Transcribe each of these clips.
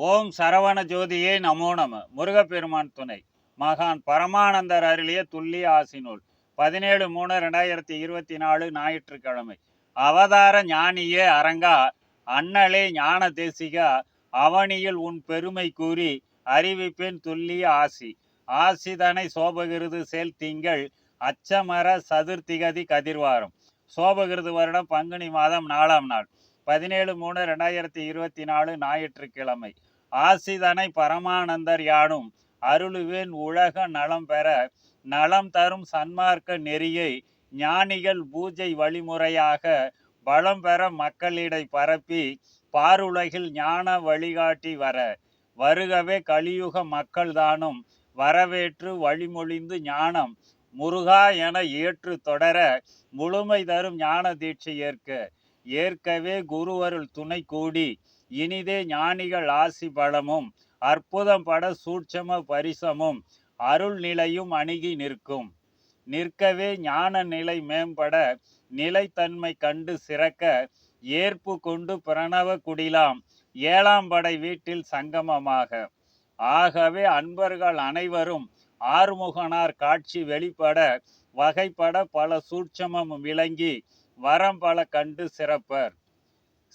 ஓம் சரவண ஜோதியே நமோ நம. முருகப்பெருமான் துணை. மகான் பரமானந்தர் அருளிய துல்லிய ஆசினூல் பதினேழு மூணு ரெண்டாயிரத்தி இருபத்தி நாலு ஞாயிற்றுக்கிழமை. அவதார ஞானியே அரங்கா அண்ணலே ஞான தேசிகா அவனியில் உன் பெருமை கூறி அறிவிப்பேன் துல்லிய ஆசி. ஆசிதனை சோபகிருது சேல் திங்கள் அச்சமர சதுர்த்திகதி கதிர்வாரம். சோபகிருது வருடம் பங்குனி மாதம் நாலாம் நாள். பதினேழு மூணு ரெண்டாயிரத்தி இருபத்தி நாலு ஞாயிற்றுக்கிழமை. ஆசிதனை பரமானந்தர் யானும் அருளுவேன் உலக நலம் பெற நலம் தரும் சன்மார்க்க நெறியை ஞானிகள் பூஜை வழிமுறையாக பலம் பெற மக்களிடை பரப்பி பாருலகில் ஞான வழிகாட்டி வர வருகவே கலியுக மக்கள்தானும் வரவேற்று வழிமொழிந்து ஞானம் முருகா என ஏற்று தொடர முழுமை தரும் ஞான தீட்சை ஏற்க ஏற்கவே குருவருள் துணை கூடி இனிதே ஞானிகள் ஆசி பலமும் அற்புதம் பட சூட்சம பரிசமும் அருள் நிலையும் அணுகி நிற்கும். நிற்கவே ஞான நிலை மேம்பட நிலைத்தன்மை கண்டு சிறக்க ஏற்பு கொண்டு பிரணவ குடிலாம் ஏழாம் படை வீட்டில் சங்கமமாக. ஆகவே அன்பர்கள் அனைவரும் ஆறுமுகனார் காட்சி வெளிப்பட வகைப்பட பல சூட்சமும் விளங்கி வரம் பல கண்டு சிறப்பர்.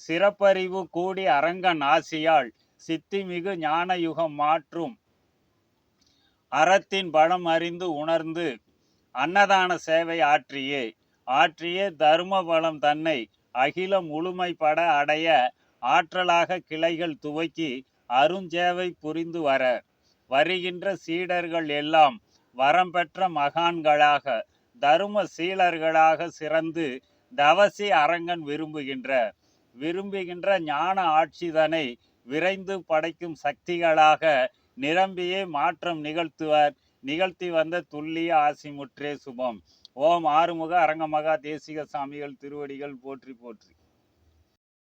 சிறப்பறிவு கூடி அரங்கன் ஆசியால் சித்திமிகு ஞான யுகம் மாற்றும். அறத்தின் பலம் அறிந்து உணர்ந்து அன்னதான சேவை ஆற்றியே. ஆற்றியே தர்ம பலம் தன்னை அகிலம் முழுமைப்பட அடைய ஆற்றலாக கிளைகள் துவக்கி அருஞ்சேவை புரிந்து வர. வருகின்ற சீடர்கள் எல்லாம் வரம் பெற்ற மகான்களாக தரும சீலர்களாக சிறந்து தவசி அரங்கன் விரும்புகின்ற விரும்புகின்ற ஞான ஆட்சிதனை விரைந்து படைக்கும் சக்திகளாக நிரம்பியே மாற்றம் நிகழ்த்துவர். நிகழ்த்தி வந்த துல்லிய ஆசிமுற்றே சுபம். ஓம் ஆறுமுக அரங்கமகா தேசிக சாமிகள் திருவடிகள் போற்றி போற்றி.